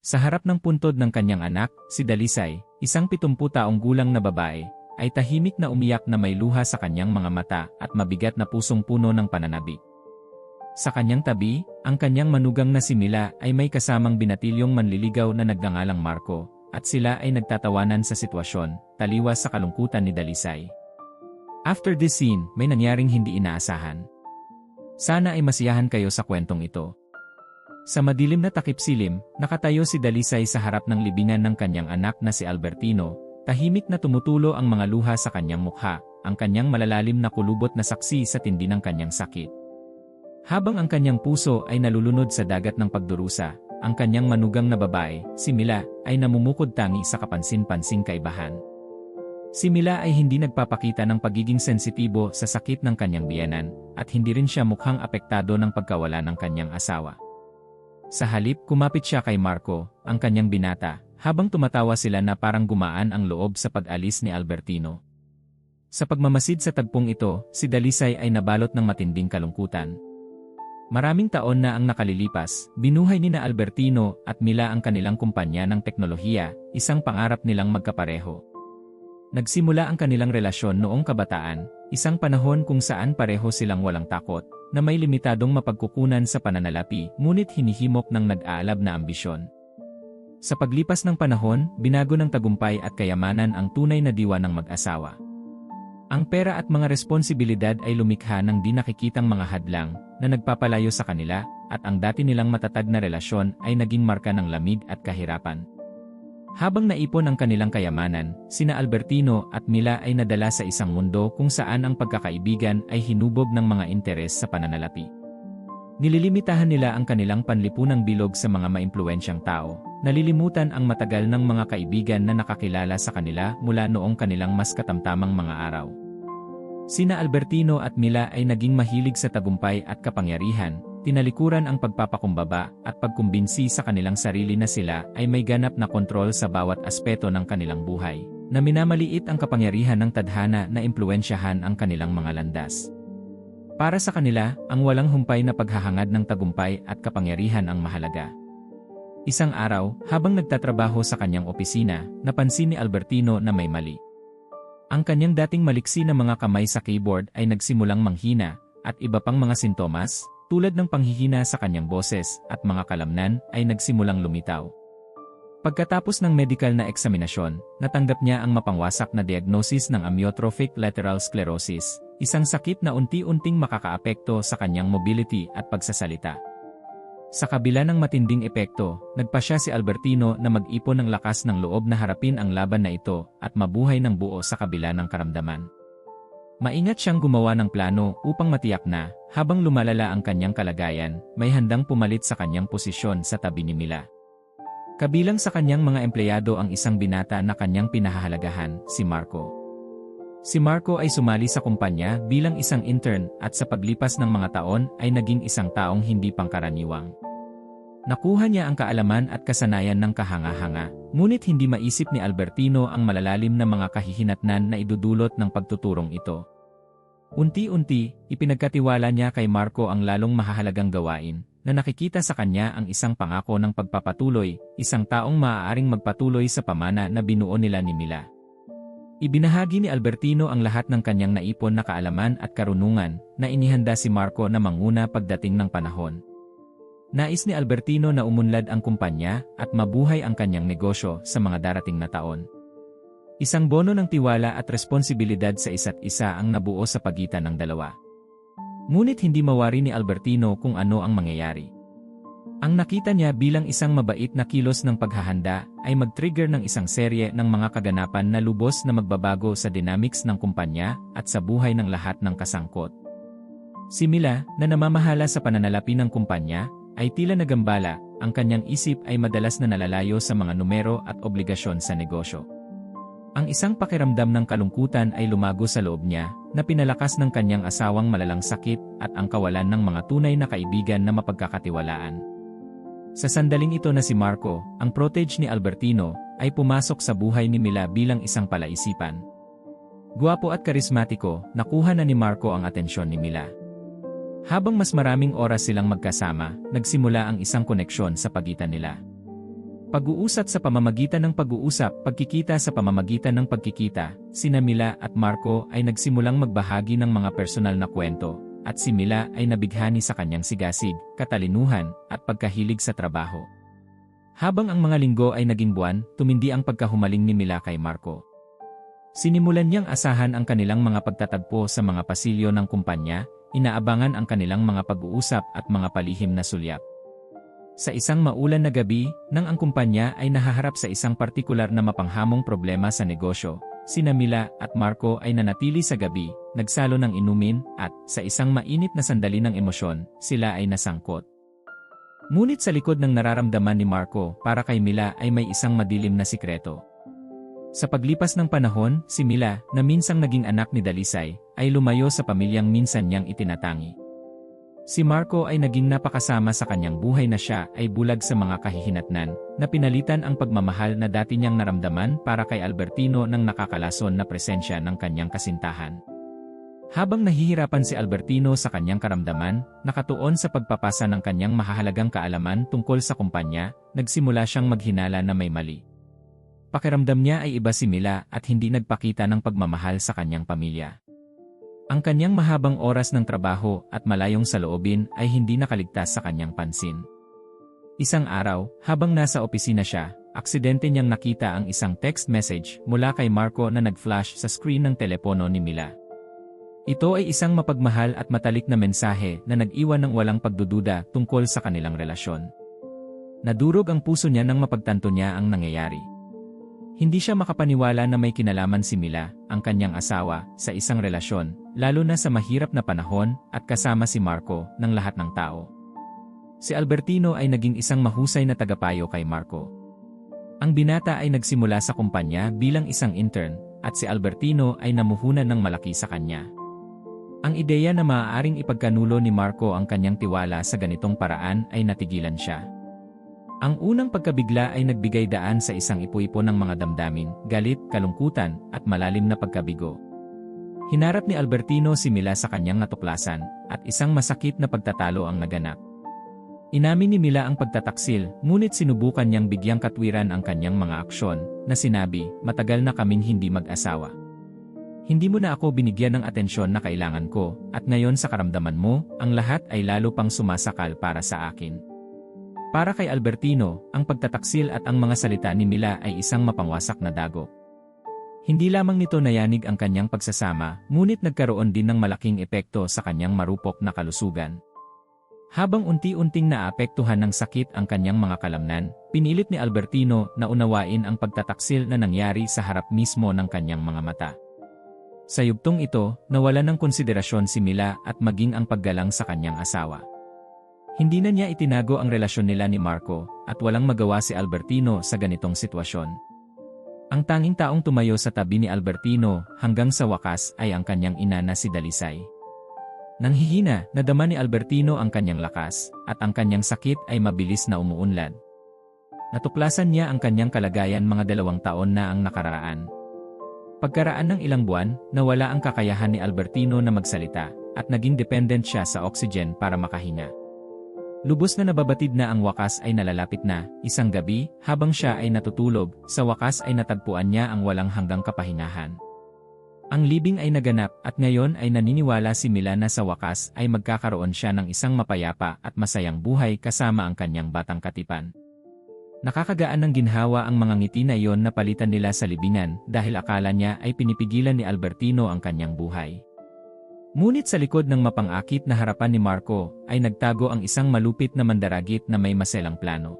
Sa harap ng puntod ng kanyang anak, si Dalisay, isang 70 taong gulang na babae, ay tahimik na umiyak na may luha sa kanyang mga mata at mabigat na pusong puno ng pananabik. Sa kanyang tabi, ang kanyang manugang na si Mila ay may kasamang binatilyong manliligaw na nagngangalang Marco, at sila ay nagtatawanan sa sitwasyon, taliwas sa kalungkutan ni Dalisay. After this scene, may nangyaring hindi inaasahan. Sana ay masiyahan kayo sa kwentong ito. Sa madilim na takip silim, nakatayo si Dalisay sa harap ng libingan ng kanyang anak na si Albertino, tahimik na tumutulo ang mga luha sa kanyang mukha, ang kanyang malalalim na kulubot na saksi sa tindi ng kanyang sakit. Habang ang kanyang puso ay nalulunod sa dagat ng pagdurusa, ang kanyang manugang na babae, si Mila, ay namumukod tangi sa kapansin-pansing kaibahan. Si Mila ay hindi nagpapakita ng pagiging sensitibo sa sakit ng kanyang biyanan, at hindi rin siya mukhang apektado ng pagkawala ng kanyang asawa. Sa halip, kumapit siya kay Marco, ang kanyang binata, habang tumatawa sila na parang gumaan ang loob sa pag-alis ni Albertino. Sa pagmamasid sa tagpong ito, si Dalisay ay nabalot ng matinding kalungkutan. Maraming taon na ang nakalilipas, binuhay ni na Albertino at Mila ang kanilang kumpanya ng teknolohiya, isang pangarap nilang magkapareho. Nagsimula ang kanilang relasyon noong kabataan, isang panahon kung saan pareho silang walang takot, na may limitadong mapagkukunan sa pananalapi ngunit hinihimok ng nag-aalab na ambisyon. Sa paglipas ng panahon, binago ng tagumpay at kayamanan ang tunay na diwa ng mag-asawa. Ang pera at mga responsibilidad ay lumikha ng di nakikitang mga hadlang na nagpapalayo sa kanila at ang dati nilang matatag na relasyon ay naging marka ng lamig at kahirapan. Habang naipon ang kanilang kayamanan, sina Albertino at Mila ay nadala sa isang mundo kung saan ang pagkakaibigan ay hinubog ng mga interes sa pananalapi. Nililimitahan nila ang kanilang panlipunang bilog sa mga maimpluensyang tao, nalilimutan ang matagal ng mga kaibigan na nakakilala sa kanila mula noong kanilang mas katamtamang mga araw. Sina Albertino at Mila ay naging mahilig sa tagumpay at kapangyarihan, tinalikuran ang pagpapakumbaba at pagkumbinsi sa kanilang sarili na sila ay may ganap na kontrol sa bawat aspeto ng kanilang buhay, na minamaliit ang kapangyarihan ng tadhana na impluensyahan ang kanilang mga landas. Para sa kanila, ang walang humpay na paghahangad ng tagumpay at kapangyarihan ang mahalaga. Isang araw, habang nagtatrabaho sa kanyang opisina, napansin ni Albertino na may mali. Ang kanyang dating maliksi na mga kamay sa keyboard ay nagsimulang manghina, at iba pang mga sintomas, tulad ng panghihina sa kanyang boses at mga kalamnan ay nagsimulang lumitaw. Pagkatapos ng medical na eksaminasyon, natanggap niya ang mapangwasak na diagnosis ng amyotrophic lateral sclerosis, isang sakit na unti-unting makakaapekto sa kanyang mobility at pagsasalita. Sa kabila ng matinding epekto, nagpasya si Albertino na mag-ipon ng lakas ng loob na harapin ang laban na ito at mabuhay ng buo sa kabila ng karamdaman. Maingat siyang gumawa ng plano upang matiyak na, habang lumalala ang kanyang kalagayan, may handang pumalit sa kanyang posisyon sa tabi ni Mila. Kabilang sa kanyang mga empleyado ang isang binata na kanyang pinahahalagahan, si Marco. Si Marco ay sumali sa kumpanya bilang isang intern at sa paglipas ng mga taon ay naging isang taong hindi pangkaraniwang. Nakuha niya ang kaalaman at kasanayan ng kahanga-hanga, ngunit hindi maisip ni Albertino ang malalalim na mga kahihinatnan na idudulot ng pagtuturong ito. Unti-unti, ipinagkatiwala niya kay Marco ang lalong mahahalagang gawain, na nakikita sa kanya ang isang pangako ng pagpapatuloy, isang taong maaaring magpatuloy sa pamana na binuo nila ni Mila. Ibinahagi ni Albertino ang lahat ng kanyang naipon na kaalaman at karunungan na inihanda si Marco na manguna pagdating ng panahon. Nais ni Albertino na umunlad ang kumpanya at mabuhay ang kanyang negosyo sa mga darating na taon. Isang bono ng tiwala at responsibilidad sa isa't isa ang nabuo sa pagitan ng dalawa. Ngunit hindi mawari ni Albertino kung ano ang mangyayari. Ang nakita niya bilang isang mabait na kilos ng paghahanda ay mag-trigger ng isang serye ng mga kaganapan na lubos na magbabago sa dynamics ng kumpanya at sa buhay ng lahat ng kasangkot. Si Mila, na namamahala sa pananalapi ng kumpanya, ay tila nagambala, ang kanyang isip ay madalas na nalalayo sa mga numero at obligasyon sa negosyo. Ang isang pakiramdam ng kalungkutan ay lumago sa loob niya, na pinalakas ng kanyang asawang malalang sakit at ang kawalan ng mga tunay na kaibigan na mapagkakatiwalaan. Sa sandaling ito na si Marco, ang protege ni Albertino, ay pumasok sa buhay ni Mila bilang isang palaisipan. Guwapo at karismatiko, nakuha na ni Marco ang atensyon ni Mila. Habang mas maraming oras silang magkasama, nagsimula ang isang koneksyon sa pagitan nila. Pag-uusap sa pamamagitan ng pag-uusap, pagkikita sa pamamagitan ng pagkikita, sina Mila at Marco ay nagsimulang magbahagi ng mga personal na kwento, at si Mila ay nabighani sa kanyang sigasig, katalinuhan, at pagkahilig sa trabaho. Habang ang mga linggo ay naging buwan, tumindi ang pagkahumaling ni Mila kay Marco. Sinimulan niyang asahan ang kanilang mga pagtatagpo sa mga pasilyo ng kumpanya, inaabangan ang kanilang mga pag-uusap at mga palihim na sulyap. Sa isang maulan na gabi, nang ang kumpanya ay nahaharap sa isang partikular na mapanghamong problema sa negosyo, sina Mila at Marco ay nanatili sa gabi, nagsalo ng inumin, at, sa isang mainit na sandali ng emosyon, sila ay nasangkot. Ngunit sa likod ng nararamdaman ni Marco para kay Mila ay may isang madilim na sikreto. Sa paglipas ng panahon, si Mila, na minsang naging anak ni Dalisay, ay lumayo sa pamilyang minsan niyang itinatangi. Si Marco ay naging napakasama sa kanyang buhay na siya ay bulag sa mga kahihinatnan, na pinalitan ang pagmamahal na dati niyang naramdaman para kay Albertino ng nakakalason na presensya ng kanyang kasintahan. Habang nahihirapan si Albertino sa kanyang karamdaman, nakatuon sa pagpapasa ng kanyang mahahalagang kaalaman tungkol sa kumpanya, nagsimula siyang maghinala na may mali. Pakiramdam niya ay iba si Mila at hindi nagpakita ng pagmamahal sa kanyang pamilya. Ang kanyang mahabang oras ng trabaho at malayong sa loobin ay hindi nakaligtas sa kanyang pansin. Isang araw, habang nasa opisina siya, aksidente niyang nakita ang isang text message mula kay Marco na nag-flash sa screen ng telepono ni Mila. Ito ay isang mapagmahal at matalik na mensahe na nag-iwan ng walang pagdududa tungkol sa kanilang relasyon. Nadurog ang puso niya nang mapagtanto niya ang nangyayari. Hindi siya makapaniwala na may kinalaman si Mila, ang kanyang asawa, sa isang relasyon, lalo na sa mahirap na panahon at kasama si Marco ng lahat ng tao. Si Albertino ay naging isang mahusay na tagapayo kay Marco. Ang binata ay nagsimula sa kumpanya bilang isang intern at si Albertino ay namuhunan ng malaki sa kanya. Ang ideya na maaaring ipagkanulo ni Marco ang kanyang tiwala sa ganitong paraan ay natigilan siya. Ang unang pagkabigla ay nagbigay daan sa isang ipo-ipo ng mga damdamin, galit, kalungkutan, at malalim na pagkabigo. Hinarap ni Albertino si Mila sa kanyang natuklasan, at isang masakit na pagtatalo ang naganap. Inamin ni Mila ang pagtataksil, ngunit sinubukan niyang bigyang katwiran ang kanyang mga aksyon, na sinabi, matagal na kaming hindi mag-asawa. Hindi mo na ako binigyan ng atensyon na kailangan ko, at ngayon sa karamdaman mo, ang lahat ay lalo pang sumasakal para sa akin. Para kay Albertino, ang pagtataksil at ang mga salita ni Mila ay isang mapangwasak na dago. Hindi lamang nito nayanig ang kanyang pagsasama, ngunit nagkaroon din ng malaking epekto sa kanyang marupok na kalusugan. Habang unti-unting naapektuhan ng sakit ang kanyang mga kalamnan, pinilit ni Albertino na unawain ang pagtataksil na nangyari sa harap mismo ng kanyang mga mata. Sa yugtong ito, nawala ng konsiderasyon si Mila at maging ang paggalang sa kanyang asawa. Hindi na niya itinago ang relasyon nila ni Marco, at walang magawa si Albertino sa ganitong sitwasyon. Ang tanging taong tumayo sa tabi ni Albertino hanggang sa wakas ay ang kanyang ina na si Dalisay. Nang hihina, nadama ni Albertino ang kanyang lakas, at ang kanyang sakit ay mabilis na umuunlad. Natuklasan niya ang kanyang kalagayan mga dalawang taon na ang nakaraan. Pagkaraan ng ilang buwan, nawala ang kakayahan ni Albertino na magsalita, at naging dependent siya sa oxygen para makahinga. Lubos na nababatid na ang wakas ay nalalapit na, isang gabi, habang siya ay natutulog, sa wakas ay natagpuan niya ang walang hanggang kapahingahan. Ang libing ay naganap at ngayon ay naniniwala si Mila na sa wakas ay magkakaroon siya ng isang mapayapa at masayang buhay kasama ang kanyang batang katipan. Nakakagaan ng ginhawa ang mga ngiti na iyon na palitan nila sa libingan dahil akala niya ay pinipigilan ni Albertino ang kanyang buhay. Ngunit sa likod ng mapangakit na harapan ni Marco, ay nagtago ang isang malupit na mandaragit na may maselang plano.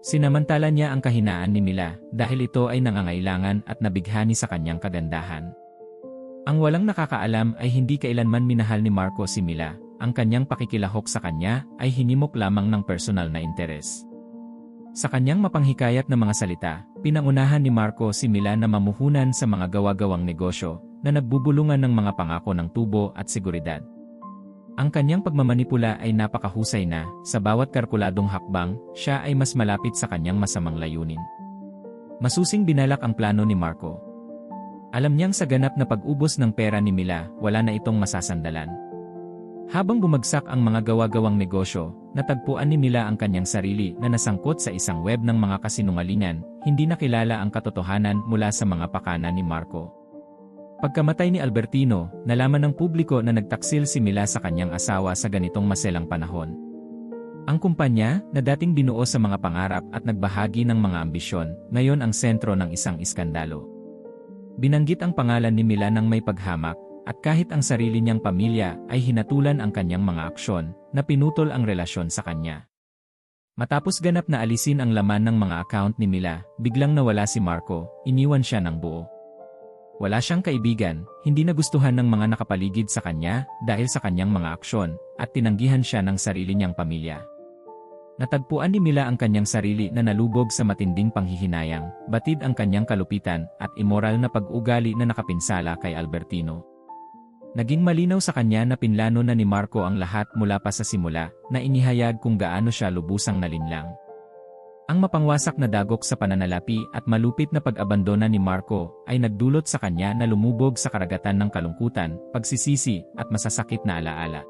Sinamantala niya ang kahinaan ni Mila dahil ito ay nangangailangan at nabighani sa kanyang kagandahan. Ang walang nakakaalam ay hindi kailanman minahal ni Marco si Mila, ang kanyang pakikilahok sa kanya ay hinimok lamang ng personal na interes. Sa kanyang mapanghikayat na mga salita, pinangunahan ni Marco si Mila na mamuhunan sa mga gawa-gawang negosyo na nagbubulungan ng mga pangako ng tubo at seguridad. Ang kanyang pagmamanipula ay napakahusay na, sa bawat kalkuladong hakbang, siya ay mas malapit sa kanyang masamang layunin. Masusing binalak ang plano ni Marco. Alam niyang sa ganap na pag-ubos ng pera ni Mila, wala na itong masasandalan. Habang bumagsak ang mga gawa-gawang negosyo, natagpuan ni Mila ang kanyang sarili na nasangkot sa isang web ng mga kasinungalingan, hindi nakilala ang katotohanan mula sa mga pakana ni Marco. Pagkamatay ni Albertino, nalaman ng publiko na nagtaksil si Mila sa kanyang asawa sa ganitong maselang panahon. Ang kumpanya, na dating binuo sa mga pangarap at nagbahagi ng mga ambisyon, ngayon ang sentro ng isang iskandalo. Binanggit ang pangalan ni Mila ng may paghamak, at kahit ang sarili niyang pamilya ay hinatulan ang kanyang mga aksyon, na pinutol ang relasyon sa kanya. Matapos ganap na alisin ang laman ng mga account ni Mila, biglang nawala si Marco, iniwan siya ng buo. Wala siyang kaibigan, hindi nagustuhan ng mga nakapaligid sa kanya dahil sa kanyang mga aksyon, at tinanggihan siya ng sarili niyang pamilya. Natagpuan ni Mila ang kanyang sarili na nalubog sa matinding panghihinayang, batid ang kanyang kalupitan at immoral na pag-ugali na nakapinsala kay Albertino. Naging malinaw sa kanya na pinlano na ni Marco ang lahat mula pa sa simula na inihayag kung gaano siya lubusang nalinlang. Ang mapangwasak na dagok sa pananalapi at malupit na pag-abandona ni Marco ay nagdulot sa kanya na lumubog sa karagatan ng kalungkutan, pagsisisi at masasakit na alaala.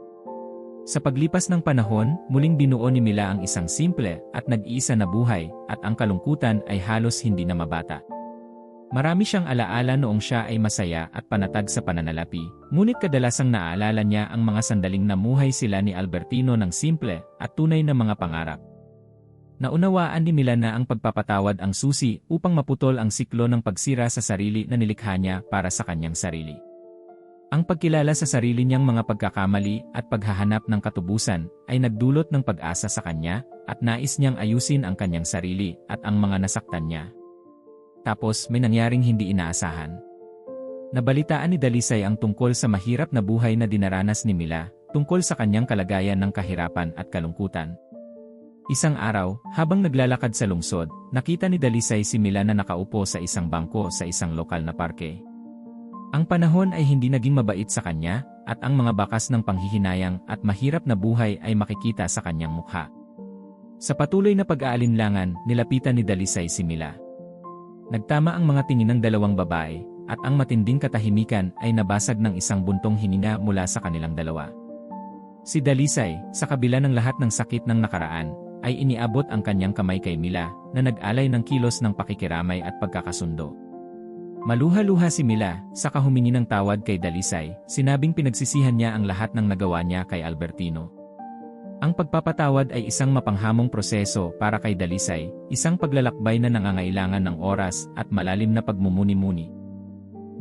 Sa paglipas ng panahon, muling binuo ni Mila ang isang simple at nag-iisa na buhay at ang kalungkutan ay halos hindi na mabata. Marami siyang alaala noong siya ay masaya at panatag sa pananalapi, ngunit kadalasang naaalala niya ang mga sandaling namuhay sila ni Albertino ng simple at tunay na mga pangarap. Naunawaan ni Mila na ang pagpapatawad ang susi upang maputol ang siklo ng pagsira sa sarili na nilikha niya para sa kanyang sarili. Ang pagkilala sa sarili niyang mga pagkakamali at paghahanap ng katubusan ay nagdulot ng pag-asa sa kanya at nais niyang ayusin ang kanyang sarili at ang mga nasaktan niya. Tapos may nangyaring hindi inaasahan. Nabalitaan ni Dalisay ang tungkol sa mahirap na buhay na dinaranas ni Mila, tungkol sa kanyang kalagayan ng kahirapan at kalungkutan. Isang araw, habang naglalakad sa lungsod, nakita ni Dalisay si Mila na nakaupo sa isang bangko sa isang lokal na parke. Ang panahon ay hindi naging mabait sa kanya, at ang mga bakas ng panghihinayang at mahirap na buhay ay makikita sa kanyang mukha. Sa patuloy na pag-aalinlangan, nilapitan ni Dalisay si Mila. Nagtama ang mga tingin ng dalawang babae, at ang matinding katahimikan ay nabasag ng isang buntong hininga mula sa kanilang dalawa. Si Dalisay, sa kabila ng lahat ng sakit ng nakaraan, ay iniabot ang kanyang kamay kay Mila, na nag-alay ng kilos ng pakikiramay at pagkakasundo. Maluha-luha si Mila, sa humingi ng tawad kay Dalisay, sinabing pinagsisihan niya ang lahat ng nagawa niya kay Albertino. Ang pagpapatawad ay isang mapanghamong proseso para kay Dalisay, isang paglalakbay na nangangailangan ng oras at malalim na pagmumuni-muni.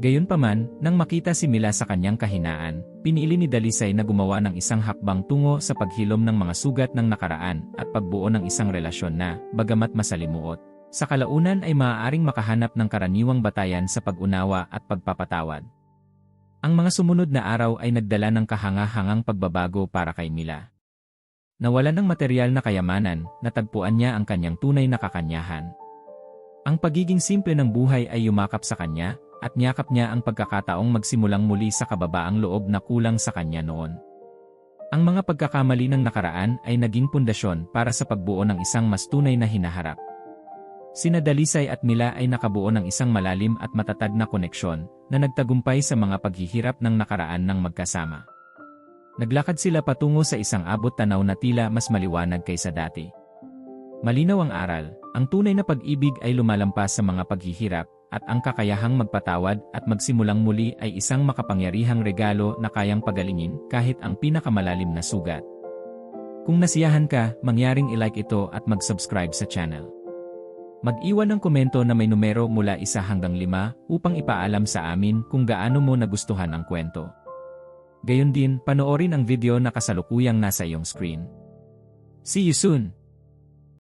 Gayunpaman, nang makita si Mila sa kanyang kahinaan, pinili ni Dalisay na gumawa ng isang hakbang tungo sa paghilom ng mga sugat ng nakaraan at pagbuo ng isang relasyon na, bagamat masalimuot, sa kalaunan ay maaaring makahanap ng karaniwang batayan sa pag-unawa at pagpapatawad. Ang mga sumunod na araw ay nagdala ng kahanga-hangang pagbabago para kay Mila. Nawalan ng material na kayamanan, natagpuan niya ang kanyang tunay na kakanyahan. Ang pagiging simple ng buhay ay yumakap sa kanya, at niyakap niya ang pagkakataong magsimulang muli sa kababaang loob na kulang sa kanya noon. Ang mga pagkakamali ng nakaraan ay naging pundasyon para sa pagbuo ng isang mas tunay na hinaharap. Sina Dalisay at Mila ay nakabuo ng isang malalim at matatag na koneksyon na nagtagumpay sa mga paghihirap ng nakaraan ng magkasama. Naglakad sila patungo sa isang abot tanaw na tila mas maliwanag kaysa dati. Malinaw ang aral, ang tunay na pag-ibig ay lumalampas sa mga paghihirap, at ang kakayahang magpatawad at magsimulang muli ay isang makapangyarihang regalo na kayang pagalingin kahit ang pinakamalalim na sugat. Kung nasiyahan ka, mangyaring ilike ito at mag-subscribe sa channel. Mag-iwan ng komento na may numero mula isa hanggang lima upang ipaalam sa amin kung gaano mo nagustuhan ang kwento. Gayon din, panoorin ang video na kasalukuyang nasa iyong screen. See you soon!